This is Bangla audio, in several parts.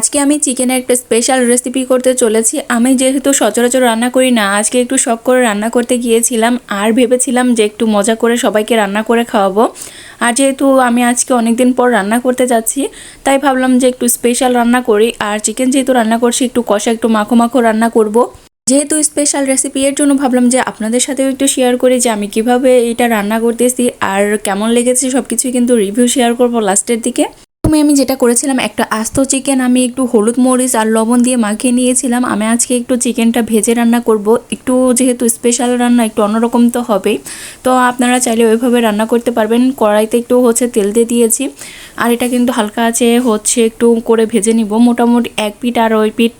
আজকে আমি চিকেনের একটা স্পেশাল রেসিপি করতে চলেছি। আমি যেহেতু সচরাচর রান্না করি না, আজকে একটু শখ করে রান্না করতে গিয়েছিলাম আর ভেবেছিলাম যে একটু মজা করে সবাইকে রান্না করে খাওয়াবো। আর যেহেতু আমি আজকে অনেক দিন পর রান্না করতে যাচ্ছি, তাই ভাবলাম যে একটু স্পেশাল রান্না করি। আর চিকেন যেহেতু রান্না করছি, একটু কষা, একটু মাখো মাখো রান্না করব। যেহেতু স্পেশাল রেসিপি এর জন্য ভাবলাম যে আপনাদের সাথেও একটু শেয়ার করি যে আমি কীভাবে এটা রান্না করতেছি আর কেমন লেগেছে সব কিছুই কিন্তু রিভিউ শেয়ার করব লাস্টের দিকে। প্রথমে আমি যেটা করেছিলাম, একটা আস্ত চিকেন আমি একটু হলুদ মরিচ আর লবণ দিয়ে মাখিয়ে নিয়েছিলাম। আমি আজকে একটু চিকেনটা ভেজে রান্না করব। একটু যেহেতু স্পেশাল রান্না, একটু অন্যরকম তো হবেই। তো আপনারা চাইলে ওইভাবে রান্না করতে পারবেন। কড়াইতে একটু হচ্ছে তেল দিয়ে দিয়েছি। আর এটা কিন্তু হালকা আছে, হচ্ছে একটু করে ভেজে নিব। মোটামুটি এক পিট আর ওই পিট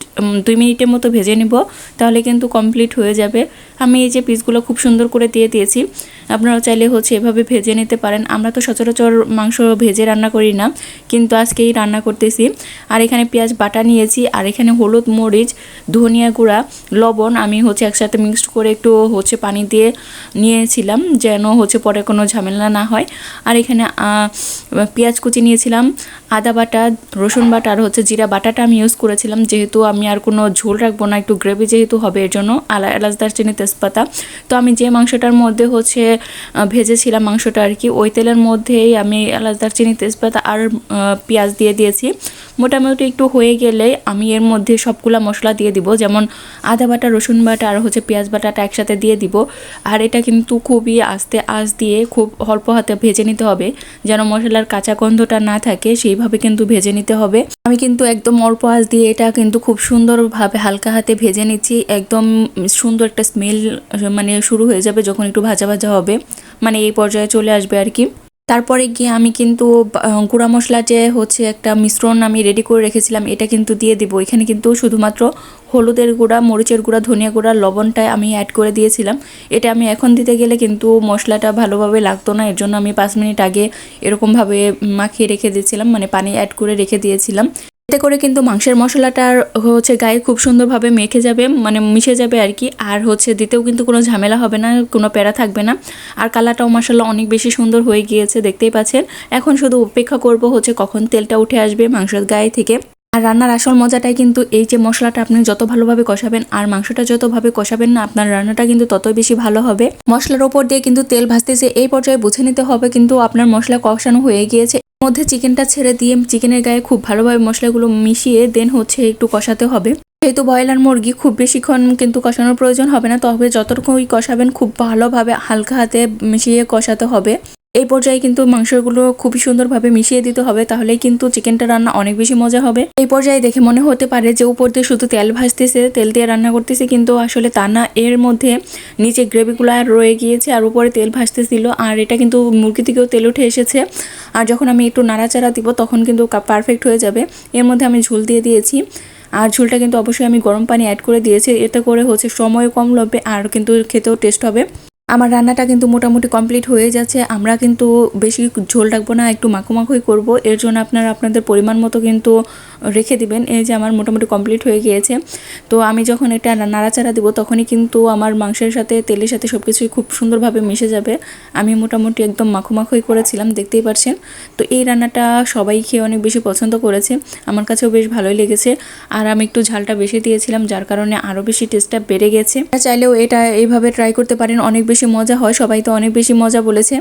দুই মিনিটের মতো ভেজে নিব। তাহলে কিন্তু কমপ্লিট হয়ে যাবে। আমি এই যে পিসগুলো খুব সুন্দর করে দিয়ে দিয়েছি। আপনারা চাইলে হচ্ছে এভাবে ভেজে নিতে পারেন। আমরা তো সচরাচর মাংস ভেজে রান্না করি না। কিন্তু আজকেই রান্না করতেছি। আর এখানে পেঁয়াজ বাটা নিয়েছি, আর এখানে হলুদ, মরিচ, ধনিয়া গুঁড়া, লবণ আমি হচ্ছে একসাথে মিক্সড করে একটু হচ্ছে পানি দিয়ে নিয়েছিলাম যেন হচ্ছে পরে কোনো ঝামেলা না হয়। আর এখানে পেঁয়াজ কুচি নিয়েছিলাম, আদা বাটা, রসুন বাটা আর হচ্ছে জিরা বাটাটা আমি ইউজ করেছিলাম। যেহেতু আমি আর কোনো ঝোল রাখব না, একটু গ্রেভি যেহেতু হবে, এর জন্য আলা, এলাচ, দারচিনি, তেজপাতা। তো আমি যে মাংসটার মধ্যে হচ্ছে ভেজেছিলাম মাংসটা আর কি, ওই তেলের মধ্যেই আমি এলাচ, দারচিনি, তেজপাতা আর পেঁয়াজ দিয়ে দিয়েছি। মোটামুটি একটু হয়ে গেলে আমি এর মধ্যে সবগুলা মশলা দিয়ে দিব। যেমন আদা বাটা, রসুন বাটা আর হচ্ছে পেঁয়াজ বাটাটা একসাথে দিয়ে দিব। আর এটা কিন্তু খুবই আস্তে আঁচ দিয়ে খুব অল্প হাতে ভেজে নিতে হবে। যেন মশলার কাঁচা গন্ধটা না থাকে, সেইভাবে কিন্তু ভেজে নিতে হবে। আমি কিন্তু একদম অল্প আঁচ দিয়ে এটা কিন্তু খুব সুন্দরভাবে হালকা হাতে ভেজে নিচ্ছি। একদম সুন্দর একটা স্মেল মানে শুরু হয়ে যাবে যখন একটু ভাজা ভাজা হবে। মানে এই পর্যায়ে চলে আসবে আর কি। তারপরে গিয়ে আমি কিন্তু গুঁড়া মশলা যে হচ্ছে একটা মিশ্রণ আমি রেডি করে রেখেছিলাম, এটা কিন্তু দিয়ে দিব। এখানে কিন্তু শুধুমাত্র হলুদের গুঁড়া, মরিচের গুঁড়া, ধনিয়া গুঁড়া লবণটায় আমি অ্যাড করে দিয়েছিলাম। এটা আমি এখন দিতে গেলে কিন্তু মশলাটা ভালোভাবে লাগতো না, এর জন্য আমি পাঁচ মিনিট আগে এরকমভাবে মাখিয়ে রেখে দিয়েছিলাম মানে পানি অ্যাড করে রেখে দিয়েছিলাম। এতে করে কিন্তু মাংসের মশলাটার হচ্ছে গায়ে খুব সুন্দরভাবে মেখে যাবে মানে মিশে যাবে আর কি। আর হচ্ছে দিতেও কিন্তু কোনো ঝামেলা হবে না, কোনো প্যারা থাকবে না। আর কালারটাও মশলা অনেক বেশি সুন্দর হয়ে গিয়েছে, দেখতেই পাচ্ছেন। এখন শুধু অপেক্ষা করব হচ্ছে কখন তেলটা উঠে আসবে মাংসের গায়ে থেকে। আর রান্নার আসল মজাটাই কিন্তু এই যে মশলাটা আপনি যত ভালোভাবে কষাবেন আর মাংসটা যতভাবে কষাবেন না, আপনার রান্নাটা কিন্তু ততই বেশি ভালো হবে। মশলার ওপর দিয়ে কিন্তু তেল ভাজতেছে এই পর্যায়ে বুঝে নিতে হবে, কিন্তু আপনার মশলা কষানো হয়ে গিয়েছে। মধ্যে চিকেনটা ছেড়ে দিয়ে চিকেনের গায়ে খুব ভালোভাবে মশলাগুলো মিশিয়ে দেন হচ্ছে একটু কষাতে হবে। যেহেতু ব্রয়লার মুরগি খুব বেশিক্ষণ কিন্তু কষানোর প্রয়োজন হবে না, তবে যতটুকুই কষাবেন খুব ভালোভাবে হালকা হাতে মিশিয়ে কষাতে হবে। এই পর্যায়ে কিন্তু মাংসগুলো খুবই সুন্দরভাবে মিশিয়ে দিতে হবে, তাহলেই কিন্তু চিকেনটা রান্না অনেক বেশি মজা হবে। এই পর্যায়ে দেখে মনে হতে পারে যে উপর দিয়ে শুধু তেল ভাজতেছে, তেল দিয়ে রান্না করতেছে, কিন্তু আসলে তা না, এর মধ্যে নিচে গ্রেভিগুলো আর রয়ে গিয়েছে আর উপরে তেল ভাজতেছিল, আর এটা কিন্তু মুরগি থেকেও তেল উঠে এসেছে। আর যখন আমি একটু নাড়াচাড়া দিব, তখন কিন্তু পারফেক্ট হয়ে যাবে। এর মধ্যে আমি ঝোল দিয়ে দিয়েছি। আর ঝোলটা কিন্তু অবশ্যই আমি গরম পানি অ্যাড করে দিয়েছি, এতে করে হচ্ছে সময় কম লাগবে আর কিন্তু খেতেও টেস্ট হবে। আমার রান্নাটা কিন্তু মোটামুটি কমপ্লিট হয়ে যাচ্ছে। আমরা কিন্তু বেশি ঝোল রাখব না, একটু মাখো মাখোই করব। এর জন্য আপনারা আপনাদের পরিমাণ মতো কিন্তু রেখে দিবেন। এই যে আমার মোটামুটি কমপ্লিট হয়ে গিয়েছে। তো আমি যখন এটা নাড়াচাড়া দিব, তখনই কিন্তু আমার মাংসের সাথে, তেলের সাথে সব কিছুই খুব সুন্দরভাবে মিশে যাবে। আমি মোটামুটি একদম মাখো মাখোই করেছিলাম, দেখতেই পারছেন। তো এই রান্নাটা সবাই খেয়ে অনেক বেশি পছন্দ করেছে। আমার কাছেও বেশ ভালোই লেগেছে। আর আমি একটু ঝালটা বেশি দিয়েছিলাম, যার কারণে আরও বেশি টেস্টটা বেড়ে গেছে। চাইলেও এটা এইভাবে ট্রাই করতে পারেন। অনেক বেশি মজা হয় সবাই তো অনেক বেশি মজা বলেছে।